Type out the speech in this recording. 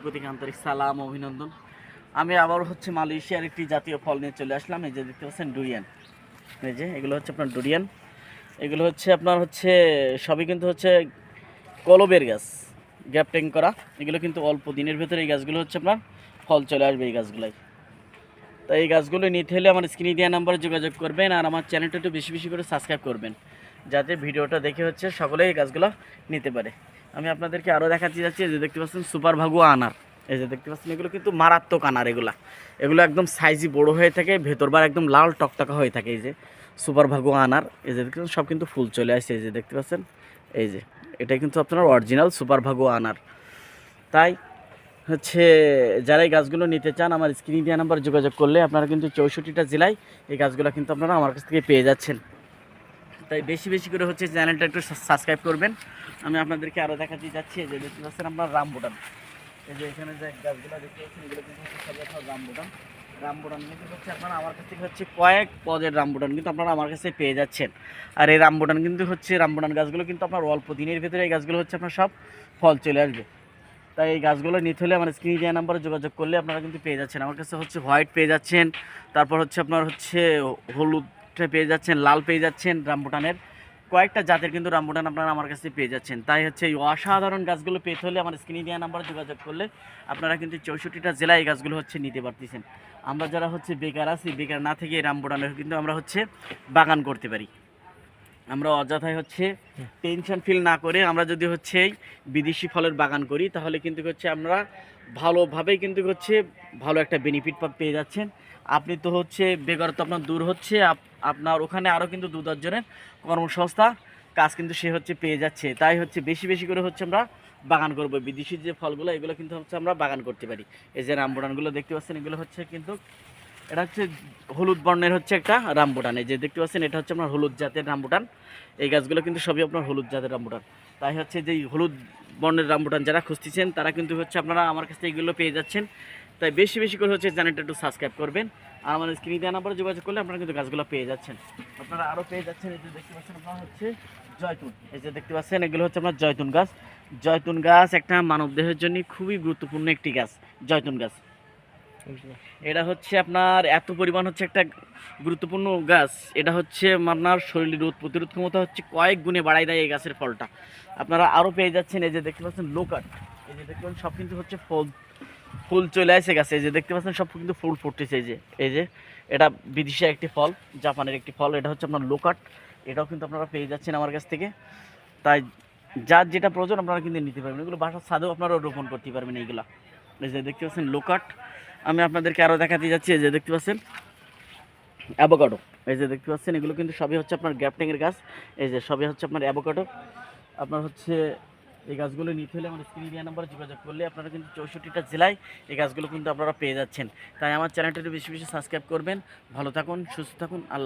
পক্ষ থেকে আন্তরিক সালাম, অভিনন্দন। আমি আবার হচ্ছে মালয়েশিয়ার একটি জাতীয় ফল নিয়ে চলে আসলাম। এই যে দেখতে পাচ্ছেন ডুরিয়ান। এই যে এগুলো হচ্ছে আপনার ডুরিয়ান। এগুলো হচ্ছে আপনার হচ্ছে, সবই কিন্তু হচ্ছে কলবের গাছ গ্যাপটিং করা। এগুলো কিন্তু অল্প দিনের ভেতরে এই গাছগুলো হচ্ছে আপনার ফল চলে আসবে এই গাছগুলাই। তো এই গাছগুলো নিতে হলে আমার স্ক্রিনে দেওয়া নাম্বারে যোগাযোগ করবেন আর আমার চ্যানেলটা একটু বেশি বেশি করে সাবস্ক্রাইব করবেন। যাতে ভিডিওটা দেখে হচ্ছে সকলেই এই গাছগুলো নিতে পারে। আমি আপনাদেরকে আরও দেখাচ্ছি যাচ্ছি যে দেখতে পাচ্ছেন সুপার ভাগুয়া আনার। এই যে দেখতে পাচ্ছেন, এগুলো কিন্তু মারাত্মক আনার এগুলা। এগুলো একদম সাইজই বড় হয়ে থাকে, ভেতরবার একদম লাল টকটকা হয়ে থাকে এই যে সুপার ভাগুয়া আনার। এই যে দেখতে সব কিন্তু ফুল চলে আসছে, এই যে দেখতে পাচ্ছেন। এই যে এটা কিন্তু আপনার অরিজিনাল সুপার ভাগুয়া আনার। তাই হচ্ছে যারা এই গাছগুলো নিতে চান, আমার স্ক্রিন দেওয়া নাম্বার যোগাযোগ করলে আপনারা কিন্তু চৌষট্টিটা জেলায় এই গাছগুলো কিন্তু আপনারা আমার কাছ থেকে পেয়ে যাচ্ছেন। তাই বেশি বেশি করে হচ্ছে চ্যানেলটা একটু সাবস্ক্রাইব করবেন। আমি আপনাদেরকে আরও দেখাতে যাচ্ছি যে দেখতে পাচ্ছেন আপনার রামবুটান এই যে এখানে যে গাছগুলো দেখতে পাচ্ছেন, এগুলো কিন্তু হচ্ছে রামবুটান রামবুটান কিন্তু হচ্ছে আপনারা আমার কাছ থেকে হচ্ছে কয়েক পদের রামবুটান কিন্তু আপনারা আমার কাছে পেয়ে যাচ্ছেন। আর এই রামবুটান কিন্তু হচ্ছে রামবুটান গাছগুলো কিন্তু আপনার অল্প দিনের ভিতরে এই গাছগুলো হচ্ছে আপনার সব ফল চলে আসবে। তাই এই গাছগুলো নিতে হলে আমার স্ক্রিন দেওয়া নাম্বারে যোগাযোগ করলে আপনারা কিন্তু পেয়ে যাচ্ছেন। আমার কাছে হচ্ছে হোয়াইট পেয়ে যাচ্ছেন, তারপর হচ্ছে আপনার হচ্ছে পেয়ে যাচ্ছেন, লাল পেয়ে যাচ্ছেন রামবুটানের কয়েকটা জাতের কিন্তু রামবুটান আপনারা আমার কাছে পেয়ে যাচ্ছেন। তাই হচ্ছে এই অসাধারণ গাছগুলো পেতে হলে আমার স্ক্রিনে দেওয়া নাম্বার যোগাযোগ করলে আপনারা কিন্তু চৌষট্টিটা জেলায় এই গাছগুলো হচ্ছে নিতে পারতেছেন। আমরা যারা হচ্ছে বেকার আছি, বেকার না থেকে রামবুটানের কিন্তু আমরা হচ্ছে বাগান করতে পারি। আমরা অযথায় হচ্ছে টেনশন ফিল না করে আমরা যদি হচ্ছে বিদেশি ফলের বাগান করি, তাহলে কিন্তু হচ্ছে আমরা ভালোভাবেই কিন্তু হচ্ছে ভালো একটা বেনিফিট পেয়ে যাচ্ছেন। আপনি তো হচ্ছে বেকারত্ব আপনার দূর হচ্ছে, আপ- আপনার ওখানে আরও কিন্তু দু দশজনের কর্মসংস্থা কাজ কিন্তু সে হচ্ছে পেয়ে যাচ্ছে। তাই হচ্ছে বেশি বেশি করে হচ্ছে আমরা বাগান করব। বিদেশি যে ফলগুলো, এগুলো কিন্তু হচ্ছে আমরা বাগান করতে পারি। এই যে রামবুটানগুলো দেখতে পাচ্ছেন, এগুলো হচ্ছে কিন্তু এটা হচ্ছে হলুদ বর্ণের হচ্ছে একটা রামবুটান। এই যে দেখতে পাচ্ছেন, এটা হচ্ছে আপনার হলুদ জাতের রামবুটান। এই গাছগুলো কিন্তু সবই আপনার হলুদ জাতের রামবুটান। তাই হচ্ছে যে হলুদ বর্ণের রামবুটান যারা খুঁজতেছেন, তারা কিন্তু হচ্ছে আপনারা আমার কাছ থেকে এগুলো পেয়ে যাচ্ছেন। তাই বেশি বেশি করে হচ্ছে চ্যানেলটা একটু সাবস্ক্রাইব করবেন। আর আমার স্ক্রিনে দেওয়া নাম্বারে যোগাযোগ করলে আপনারা কিন্তু গাছগুলো পেয়ে যাচ্ছেন। আপনারা আরও পেয়ে যাচ্ছেন, এই যে দেখতে পাচ্ছেন আপনারা হচ্ছে জয়তুন। এই যে দেখতে পাচ্ছেন, এগুলো হচ্ছে আপনার জয়তুন গাছ। জয়তুন গাছ একটা মানব দেহের জন্য খুবই গুরুত্বপূর্ণ একটি গাছ, জয়তুন গাছ। এটা হচ্ছে আপনার এত পরিমাণ হচ্ছে একটা গুরুত্বপূর্ণ গাছ। এটা হচ্ছে আপনার শরীরের রোধ প্রতিরোধ ক্ষমতা হচ্ছে কয়েক গুণে বাড়াই দেয় এই গাছের ফলটা। আপনারা আরও পেয়ে যাচ্ছেন এই যে দেখতে পাচ্ছেন লোকাট এই যে দেখতে পাচ্ছেন সব কিন্তু হচ্ছে ফল, ফুল চলে আসে গাছে। এই যে দেখতে পাচ্ছেন সব কিন্তু ফুল ফুটতেছে এই যে। এই যে এটা বিদেশে একটি ফল, জাপানের একটি ফল। এটা হচ্ছে আপনার লোকাট। এটাও কিন্তু আপনারা পেয়ে যাচ্ছেন আমার কাছ থেকে। তাই যার যেটা প্রয়োজন আপনারা কিন্তু নিতে পারবেন। এগুলো বাসার ছাদেও আপনারা রোপণ করতে পারবেন এইগুলা। এই যে দেখতে পাচ্ছেন লোকাট। আমি আপনাদেরকে আরও দেখাতে যাচ্ছি, এই যে দেখতে পাচ্ছেন? অ্যাভোকাডো এই যে দেখতে পাচ্ছেন, এগুলো কিন্তু সবই হচ্ছে আপনার গ্যাপটিংয়ের গাছ। এই যে সবই হচ্ছে আপনার অ্যাভোকাডো আপনার হচ্ছে এই গাছগুলো নিতে হলে আমার স্ক্রিন দেওয়া নাম্বারে যোগাযোগ করলে আপনারা কিন্তু চৌষট্টিটা জেলায় এই গাছগুলো কিন্তু আপনারা পেয়ে যাচ্ছেন। তাই আমার চ্যানেলটা বেশি বেশি সাবস্ক্রাইব করবেন। ভালো থাকুন, সুস্থ থাকুন, আল্লাহ